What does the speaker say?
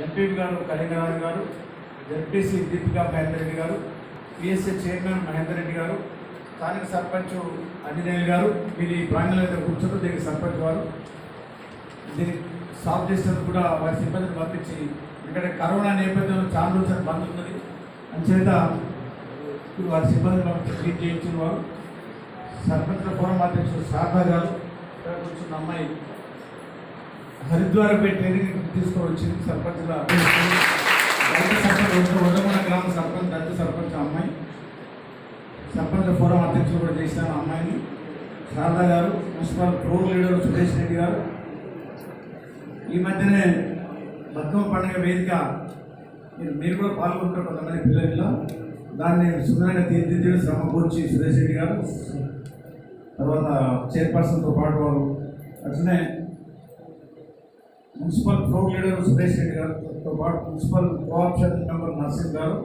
MP గారు కరీంనగర్ గారు ZPC Deepika Mahender Reddy గారు పిఎస్సీ చైర్మన్ మహేందర్ రెడ్డి గారు స్థానిక సర్పంచ్ అంజనేయులు గారు మీరు ఈ ప్రాంగణంలో అయితే కూర్చుంటూ దీనికి సర్పంచ్ వారు. దీన్ని సాల్వ్ చేసినందుకు కూడా వారి సిబ్బందిని పంపించి ఎందుకంటే కరోనా నేపథ్యంలో చాలా రోజులు బంద్ ఉన్నది. అంచేత ఇప్పుడు వారి సిబ్బందిని పంపించి క్లీన్ చేయించిన వారు. సర్పంచుల ఫోరం అధ్యక్షుడు శారదా గారు ఇక్కడ కూర్చున్న అమ్మాయి హరిద్వార్ పెట్టి తీసుకొని సర్పంచ్గా అభ్యర్థి రైతు సర్పంచ్ వదమూడ గ్రామ సర్పంచ్ రైతు సర్పంచ్ అమ్మాయి. సర్పంచ్ ఫోరం అధ్యక్షులు కూడా చేసిన అమ్మాయిని. Sharada garu municipal floor leader Suresh Reddy garu. ఈ మధ్యనే బతుకమ్మ పండుగ వేదిక మీరు మీరు కూడా పాల్గొంటారు కొంతమంది పిల్లల్లో దాన్ని సుందరంగా తీర్చిదిద్దిన శ్రమ కూర్చి సురేష్ రెడ్డి గారు తర్వాత చైర్పర్సన్తో పాటు వారు అట్లనే municipal floor leader Suresh Reddy గారితో పాటు మున్సిపల్ కోఆప్షన్ మెంబర్ నర్సింగ్ గారు